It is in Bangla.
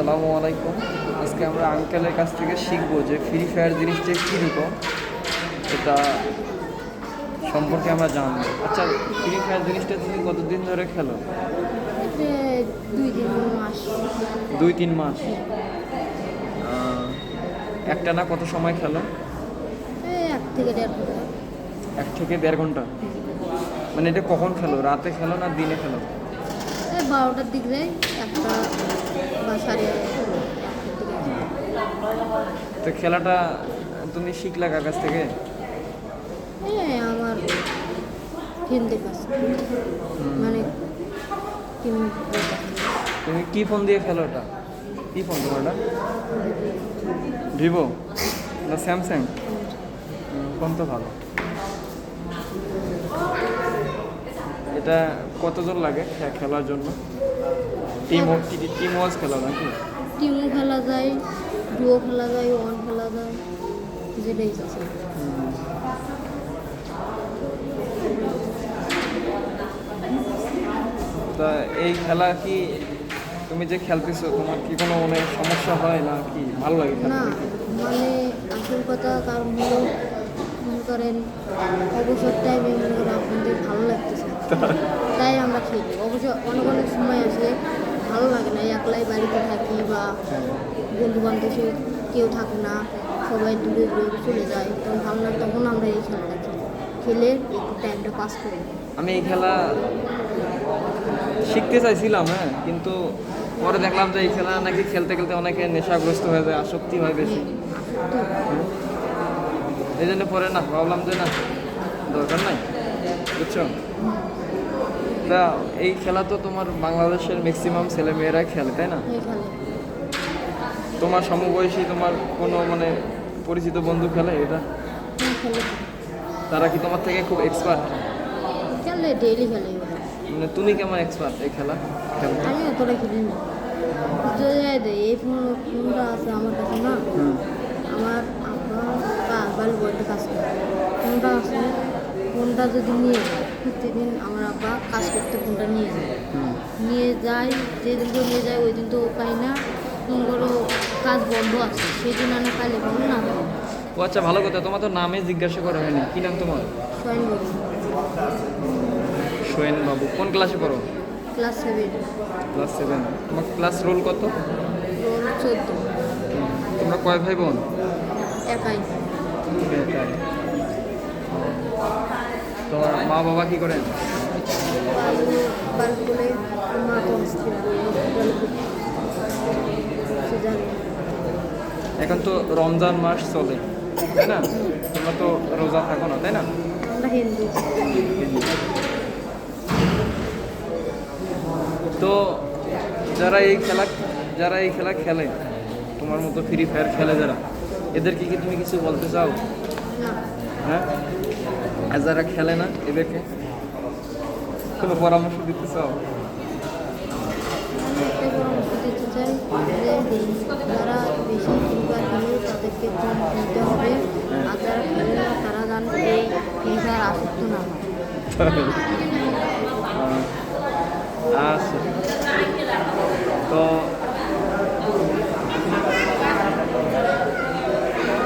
আসসালামু আলাইকুম। আজকে আমরা আঙ্কেলের কাছ থেকে শিখব যে ফ্রি ফায়ার জিনিসটা কীরকম এটা সম্পর্কে আমরা জানব। আচ্ছা ফ্রি ফায়ার জিনিসটা তুমি কতদিন ধরে খেলো? দুই তিন মাস। একটা না কত সময় খেলো? এক থেকে দেড় ঘণ্টা। এক থেকে দেড় ঘণ্টা। মানে এটা কখন খেলো? রাতে খেলো না দিনে খেলো? বারোটার দিক যায় একটা বা সাড়ে তো খেলাটা তুমি শিখলা কার কাছ থেকে? এই আমার ফ্রেন্ডদের কাছে মানে তুমি কি ফোন দিয়ে খেলো ওটা? কি ফোন তোমারটা ভিভো না স্যামসাং ফোন তো ভালো। এটা কতজন লাগে খেলার জন্য? টিম টিম ওয়াজ খেলা নাকি? টিমও খেলা যায় ডুও খেলা যায় ওয়ান খেলা যায় যেটাই ইচ্ছে তা এই খেলা কি তুমি যে খেলতেছো তোমার কি কোনো মানে সমস্যা হয় না কি? ভালো লাগে না মানে আসল কথা কারণ হলো মনে করেন অবসর টাইমে মনে করেন আপনাদের ভালো লাগতেছে তাই আমরা খেলি অবশ্য অনেক অনেক সময় আসে ভালো লাগে না একলাই বাড়িতে থাকি বা বন্ধু বান্ধব কেউ থাকে না সবাই দূরে দূরে চলে যায় তখন ভালো লাগে তখন আমরা এই খেলাটা খেলি। খেলে একটু টাইমটা পাস করি আমি এই খেলা শিখতে চাইছিলাম হ্যাঁ কিন্তু পরে দেখলাম যে এই খেলা নাকি খেলতে খেলতে অনেকে নেশাগ্রস্ত হয়ে যায় আসক্তি হয় বেশি। এই জন্য পরে না ভাবলাম যে না দরকার নাই বুঝছ? তা এই খেলা তো তোমার বাংলাদেশের ম্যাক্সিমাম ছেলেমেয়েরা খেলে তাই না? তোমার সমবয়সী তোমার কোনো মানে পরিচিত বন্ধু খেলে এটা? হ্যাঁ, তারা কি তোমার থেকে খুব এক্সপার্ট খেলে ডেইলি খেলে মানে তুমি কেমন এক্সপার্ট এই খেলা? খেলতে? আমি অতটা খেলি না। তো যাই দে এই ফোন ফোনটা আছে আমার কাছে না আমার আব্বা বা বাড়ি বইতে কাজ করে। ফোনটা আছে ফোনটা যদি নিয়ে যায় প্রতিদিন আমার আব্বা কাজ করতে ফোনটা নিয়ে যায়। নিয়ে যায় যেদিন তো নিয়ে যায় ওই দিন তো পাই না। ফোন করো কাজ বন্ধ আছে সেই দিন আনা পাইলে বলো না। ও আচ্ছা ভালো কথা। তোমার তো নামে জিজ্ঞাসা করা হয়নি। কি নাম তোমার? সয়েন সোয়েন বাবু। কোন ক্লাসে পড়ো? ক্লাস সেভেন ক্লাস সেভেন তোমার ক্লাস রোল কত? রোল চোদ্দ। তোমরা কয় ভাই বোন? একাই। একাই। মা বাবা কি করেন? এখন তো রমজান মাস চলে তাই না? তোমরা তো রোজা থাকো না তাই না? তো যারা এই খেলা যারা এই খেলা খেলে তোমার মতো ফ্রি ফায়ার খেলে যারা এদেরকে কি তুমি কিছু বলতে চাও? হ্যাঁ? আর যারা খেলে না এদেরকে? কোনো পরামর্শ দিতে চাও তাদেরকে হবে। আর যারা তারা যেন না আচ্ছা। তো